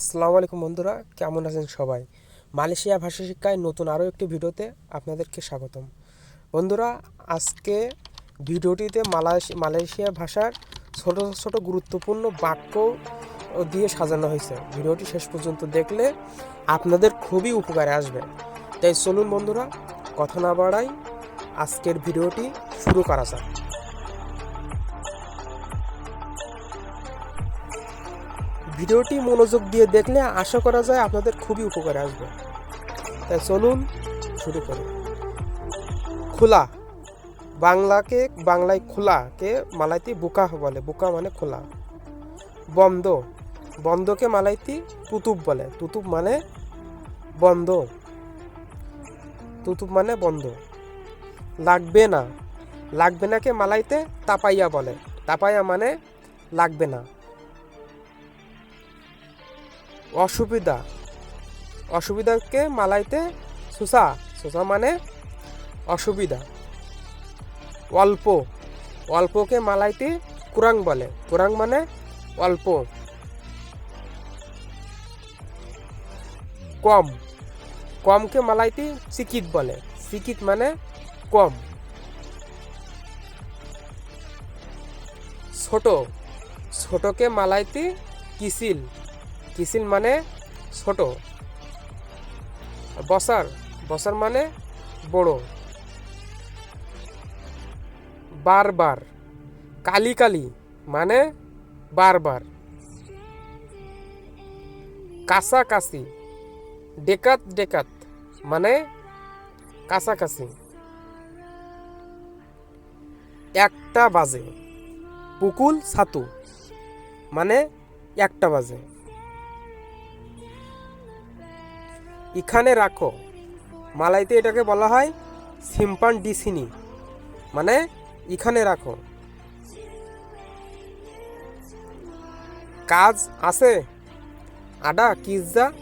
আসসালামু আলাইকুম বন্ধুরা, কেমন আছেন সবাই? মালয়েশিয়া ভাষা শিক্ষায় নতুন আরও একটি ভিডিওতে আপনাদেরকে স্বাগতম। বন্ধুরা, আজকে ভিডিওটিতে মালয়েশি, মালয়েশিয়া ভাষার ছোট ছোট গুরুত্বপূর্ণ বাক্য দিয়ে সাজানো হয়েছে। ভিডিওটি শেষ পর্যন্ত দেখলে আপনাদের খুবই উপকারে আসবে। তাই চলুন বন্ধুরা, কথা না বাড়াই আজকের ভিডিওটি শুরু করা যাক। ভিডিওটি মনোযোগ দিয়ে দেখলে আশা করা যায় আপনাদের খুবই উপকারে আসবে। তাই চলুন শুরু করি। খোলা। বাংলাকে, বাংলায় খোলাকে মালাইতি বুকা বলে। বুকা মানে খোলা। বন্ধ। বন্ধকে মালাইতি তুতুব বলে। তুতুব মানে বন্ধ। তুতুব মানে বন্ধ। লাগবে না। লাগবে নাকে মালাইতে তাপাইয়া বলে। তাপাইয়া মানে লাগবে না। অসুবিধা। অসুবিধাকে মালাইতে সুসা সুসা মানে অসুবিধা। অল্প, অল্পকে মালাইতে কুরাং বলে। কুরাং মানে অল্প। কম, কমকে মালাইতে সিকিত বলে। সিকিত মানে কম। ছোট, ছোটকে মালাইতে কিসিল। কিসিল মানে ছোট বসার বসার মানে বড়। বারবার, কালি কালি মানে বারবার। কাছাকাছি, ডেকাত ডেকাত মানে কাছাকাছি। একটা বাজে, পুকুল ছাতু মানে একটা বাজে। এখানে রাখো। মালাইতে এটাকে বলা হয় সিম্পান ডিসিনি। মানে এখানে রাখো। কাজ আছে? আডা, কিজা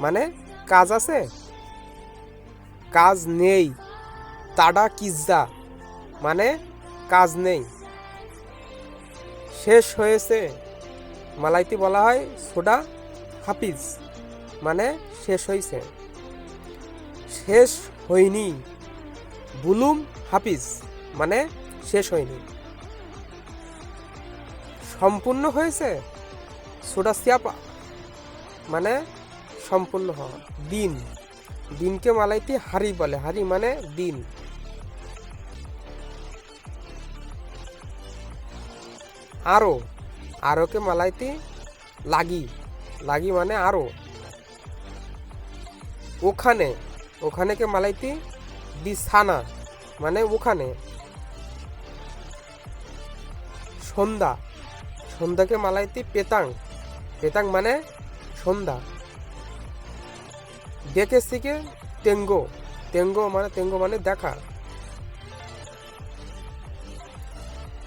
মানে কাজ আছে? কাজ নেই। তাডা, কিজা মানে কাজ নেই। শেষ হয়েছে। মালাইতে বলা হয় সোডা হাফিজ। মানে শেষ হয়েছে শেষ হয়নি। বুলুম হাফিজ মানে শেষ হয়নি। সম্পূর্ণ হয়েছে সোডাসিয়াপা মানে সম্পূর্ণ হওয়া। দিন। দিনকে মালাইতে হারি বলে। হারি মানে দিন। আরও। আরোকে মালাইতে লাগি। লাগি মানে আরও। ওখানে, ওখানেকে মালাইতে বিছানা মানে ওখানে। সন্ধ্যা, সন্ধ্যাকে মালাইতি পেতাং পেতাং মানে সন্ধ্যা। দেখে শিখে টেঙ্গো টেঙ্গো মানে টেঙ্গো মানে দেখা।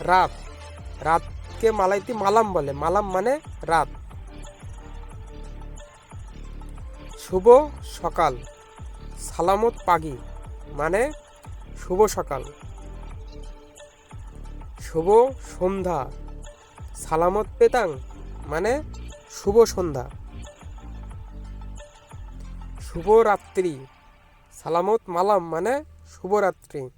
রাত, রাতকে মালাইতি মালাম বলে, মালাম মানে রাত। শুভ সকাল। সালামত পাগি মানে শুভ সকাল। শুভ সন্ধ্যা। সালামত পেতাং মানে শুভ সন্ধ্যা। শুভ রাত্রি। সালামত মালাম মানে শুভরাত্রি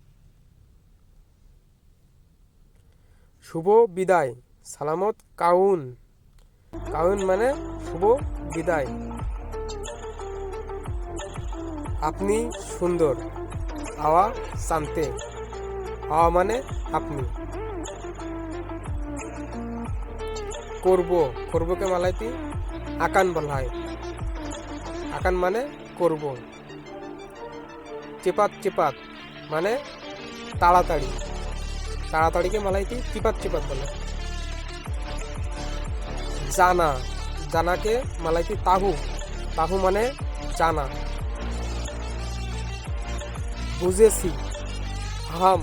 শুভ বিদায়। সালামত কাউন। কাউন মানে শুভ বিদায়। আপনি সুন্দর। আওয়া শান্তে। আওয়া মানে আপনি। করব। করবকে মালাইতে আকান বলা হয় আকান মানে করব। চেপাত চেপাত মানে তাড়াতাড়ি। তাড়াতাড়িকে মালাইতে চিপাত চিপাত বলে। জানা। জানাকে মালাইতে তাহু। তাহু মানে জানা। বুঝেছি। হাম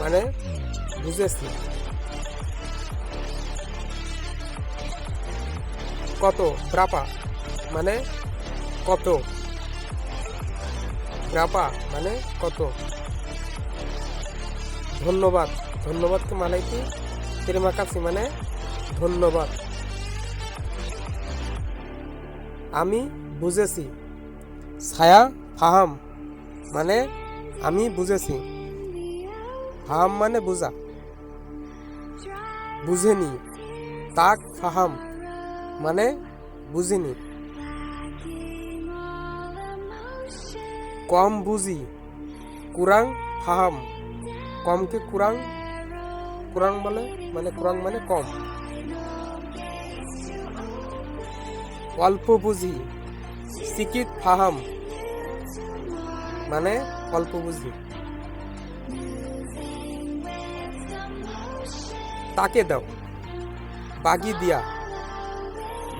মানে বুঝেছি। কত? ব্রাপা মানে কত? ব্রাপা মানে কত? ধন্যবাদ। ধন্যবাদকে মালাইতে তেরেমা কাছি মানে ধন্যবাদ। আমি বুঝেছি। ছায়া ফাহাম মানে আমি বুঝেছি। ফাহাম মানে বুঝা বুঝেনি। তাক ফাহাম মানে বুঝিনি। কম বুঝি। কুরাং ফাহাম। কমকে কুরাং। কুরাং বলে মানে কুরাং মানে কম। অল্প বুঝি। সিকিত ফাহাম মানে অল্প বুঝি। তাকে দাও। বাগি দিয়া।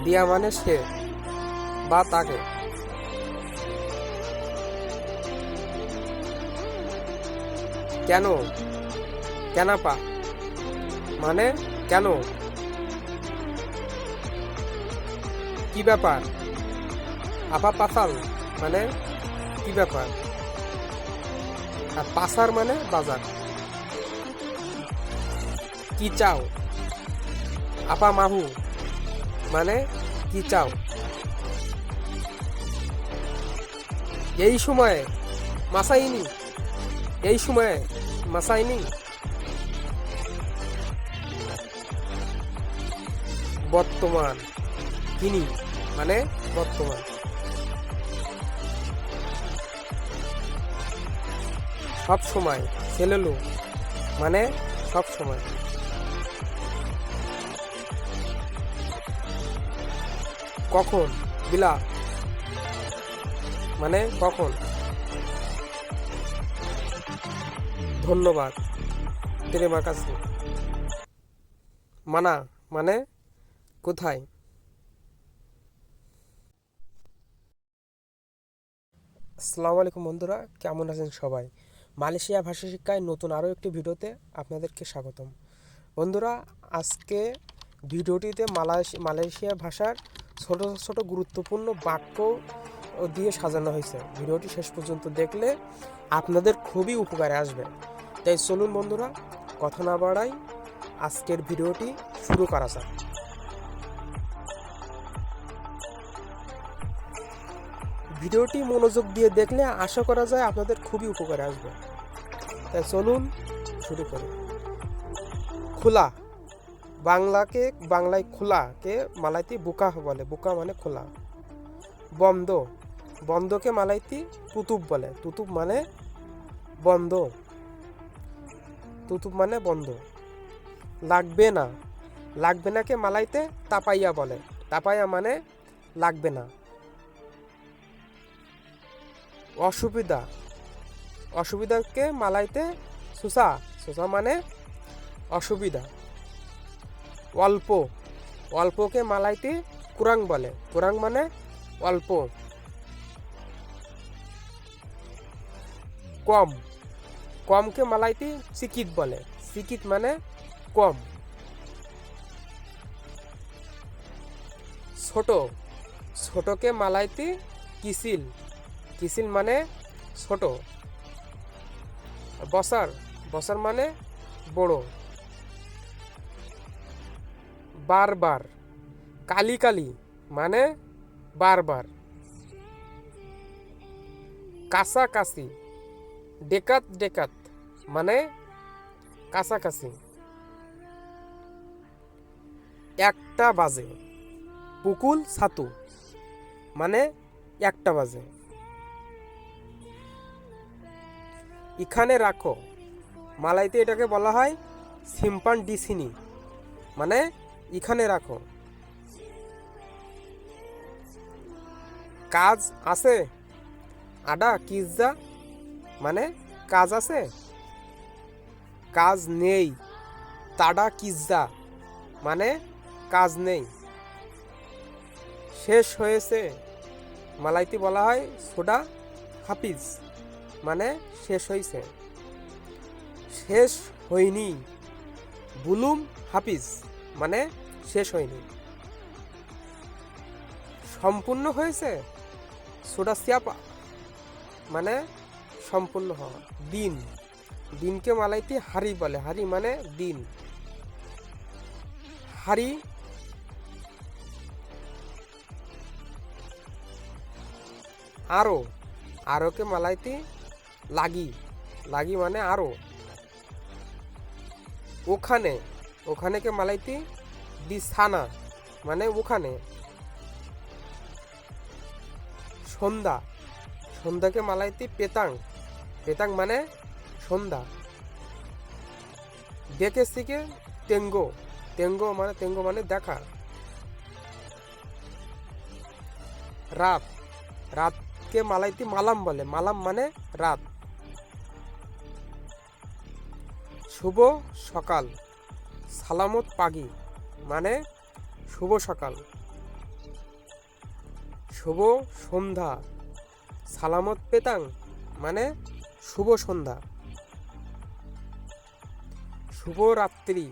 দিয়া মানে সে, বা তাকে। কেন? কেনাপা। মানে কেন? কি ব্যাপার? আপা পাসাল মানে কি ব্যাপার? আর পাসার মানে বাজার। কি চাও? আপা মাহু মানে কি চাও? এই সময়ে মাসাইনি, এই সময়ে মাসাইনি। বর্তমান, কিনি মানে বর্তমান। সব সময় ছেলেলো মানে সব সময়। কখন? বিলা মানে কখন? ধন্যবাদ তেরেমা কাছে। মানা মানে কোথায়? আসসালামু আলাইকুম বন্ধুরা, কেমন আছেন সবাই? মালয়েশিয়া ভাষা শিক্ষায় নতুন আরও একটি ভিডিওতে আপনাদেরকে স্বাগতম। বন্ধুরা, আজকে ভিডিওটিতে মালয়েশি- মালয়েশিয়া ভাষার ছোট ছোট গুরুত্বপূর্ণ বাক্য দিয়ে সাজানো হয়েছে। ভিডিওটি শেষ পর্যন্ত দেখলে আপনাদের খুবই উপকারে আসবে। তাই চলুন বন্ধুরা, কথা না বাড়াই আজকের ভিডিওটি শুরু করা যাক। ভিডিওটি মনোযোগ দিয়ে দেখলে আশা করা যায় আপনাদের খুবই উপকারে আসবে। তাই চলুন শুরু করি। খোলা। বাংলাকে, বাংলায় খোলাকে মালাইতে বুকা বলে। বুকা মানে খোলা। বন্ধ। বন্ধকে মালাইতি তুতুব বলে। তুতুব মানে বন্ধ। তুতুব মানে বন্ধ। লাগবে না। লাগবে নাকে মালাইতে তাপাইয়া বলে। তাপাইয়া মানে লাগবে না। অসুবিধা। অসুবিধাকে মালাইতে সুসা সুসা মানে অসুবিধা। অল্প, অল্পকে মালাইতে কুরাং বলে। কুরাং মানে অল্প। কম, কমকে মালাইতে সিকিত বলে। সিকিত মানে কম। ছোট, ছোটকে মালাইতে কিসিল। কিসিল মানে ছোট, বসার বসার মানে বড়। বারবার, কালি কালি মানে বারবার। কাছাকাছি, ডেকাত ডেকাত মানে কাছাকাছি। একটা বাজে, পুকুল ছাতু মানে একটা বাজে। এখানে রাখো। মালাইতে এটাকে বলা হয় সিম্পান ডিসিনি মানে এখানে রাখো। কাজ আছে? আডা, কিজা মানে কাজ আছে? কাজ নেই। তাডা, কিজা মানে কাজ নেই। শেষ হয়েছে। মালাইতে বলা হয় সোডা হাফিজ। মানে শেষ হয়েছে শেষ হয়নি। বুলুম হাফিজ মানে শেষ হয়নি। সম্পূর্ণ হয়েছে সোডাসিয়াপা মানে সম্পূর্ণ হওয়া। দিন। দিনকে মালাইতে হারি বলে। হারি মানে দিন। হারি আরও আরোকে মালাইতি লাগি লাগি মানে আরও ওখানে ওখানেকে মালাইতি? বিছানা মানে ওখানে। সন্ধ্যা সন্ধ্যাকে মালাইতি? পেতাং পেতাং মানে সন্ধ্যা। দেখে শিখে তেঙ্গো তেঙ্গো মানে তেঙ্গো মানে দেখা। রাত, রাতকে মালাইতি মালাম বলে, মালাম মানে রাত। শুভ সকাল। সালামত পাগি মানে শুভ সকাল। শুভ সন্ধ্যা। সালামত পেতাং মানে শুভ সন্ধ্যা। শুভ রাত্রি।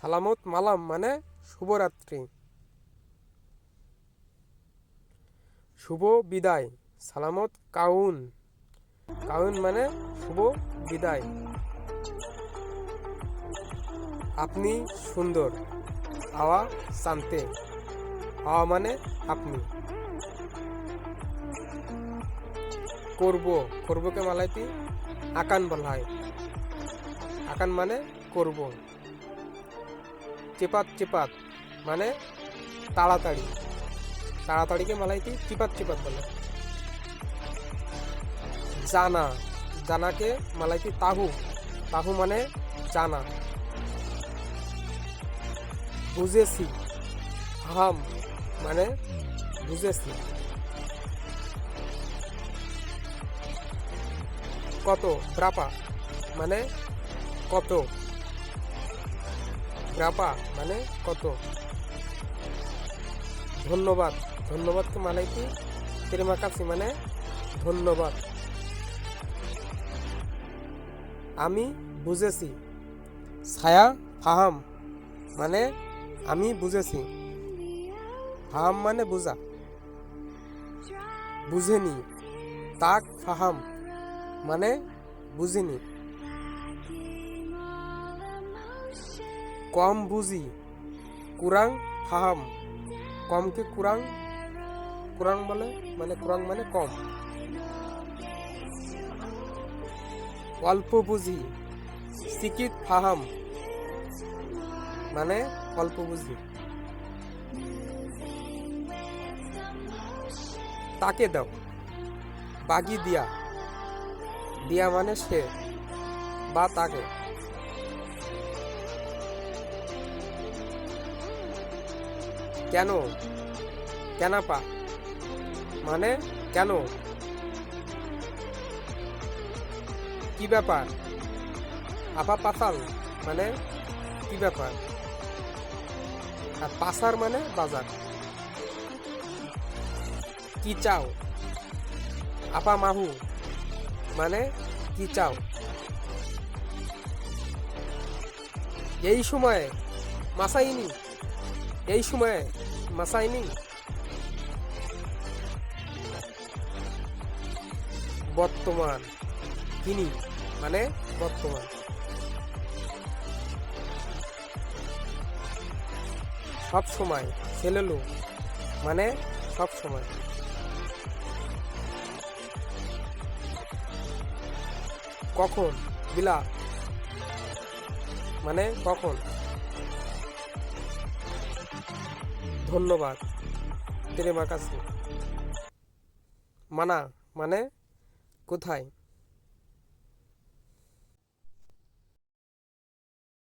সালামত মালাম মানে শুভরাত্রি শুভ বিদায়। সালামত কাউন। কাউন মানে শুভ বিদায়। আপনি সুন্দর। আওয়া শান্তে। আওয়া মানে আপনি। করব। করবকে মালাইতি আকান বলা হয়। আকান মানে করব। চেপাত চেপাত মানে তাড়াতাড়ি। তাড়াতাড়িকে মালাইতি চিপাত চিপাত বলে। জানা। জানাকে মালাইতি তাহু। তাহু মানে জানা। বুঝেছি। হাম মানে বুঝেছি। কত? ব্রাপা মানে কত? ব্রাপা মানে কত? ধন্যবাদ। ধন্যবাদ ধন্যবাদকে মানে কি? তেরেমা কাছি মানে ধন্যবাদ। আমি বুঝেছি। ছায়া ফাহাম মানে আমি বুঝেছি। ফাহাম মানে বুঝা বুঝেনি। তাক ফাহাম মানে বুঝিনি। কম বুঝি। কুরাং ফাহাম। কমকে কুরাং। কুরাং বলে মানে কুরাং মানে কম। অল্প বুঝি। সিকিত ফাহাম মানে অল্প বুঝি। তাকে দাও। বাগি দিয়া। দিয়া মানে সে, বা তাকে। কেন? কেনাপা। মানে কেন? কি ব্যাপার? আপা পাতাল মানে কি ব্যাপার? আর পাসার মানে বাজার। কি চাও? আপা মাহু মানে কি চাও? এই সময়ে মাসাইনি, এই সময়ে মাসাইনি। বর্তমান, কিনি মানে বর্তমান। সব সময় ছেলেলো মানে সব সময়। কখন? বিলা মানে কখন? ধন্যবাদ তেরে কাছে মানা মানে কোথায়?